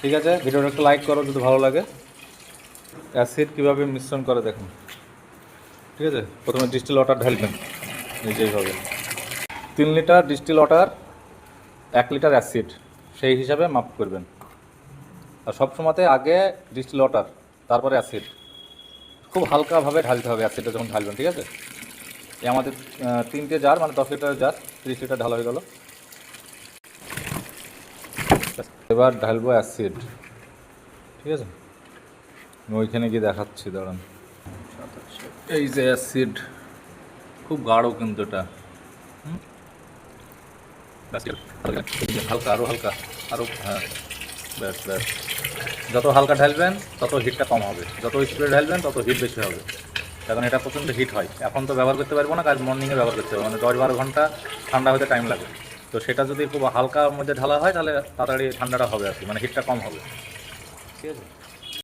ঠিক আছে? ভিডিওটা একটু লাইক করো, যদি ভালো লাগে। অ্যাসিড কীভাবে মিশ্রণ করে দেখুন। ঠিক আছে? প্রথমে ডিস্টিল ওয়াটার ঢালবেন যে তিন লিটার ডিস্টিল ওয়াটার এক লিটার অ্যাসিড সেই হিসাবে মাপ করবেন। আর সব সময়তে আগে ডিস্টিল ওয়াটার তারপরে অ্যাসিড খুব হালকাভাবে ঢালতে হবে অ্যাসিডটা যখন ঢালবেন, ঠিক আছে? এই আমাদের তিনটে জার মানে দশ লিটারের জার তিরিশ লিটার ঢালা হয়ে গেল। এবার ঢালবো অ্যাসিড। ঠিক আছে? আমি ওইখানে গিয়ে দেখাচ্ছি, দাঁড়ান। এই যে অ্যাসিড, খুব গাঢ় কিন্তু এটা। হালকা আরও হালকা আরও হ্যাঁ। ব্যাস ব্যাস। যত হালকা ঢালবেন, তত হিটটা কম হবে। যত স্পিডে ঢালবেন, তত হিট বেশি হবে। কারণ এটা প্রচণ্ড হিট হয়। এখন তো ব্যবহার করতে পারব না, কাল মর্নিংয়ে ব্যবহার করতে হবে মানে দশ বারো ঘণ্টা ঠান্ডা হতে টাইম লাগে। তো সেটা যদি খুব হালকার মধ্যে ঢালা হয়, তাহলে তাড়াতাড়ি ঠান্ডাটা হবে আর কি মানে হিটটা কম হবে। ঠিক আছে।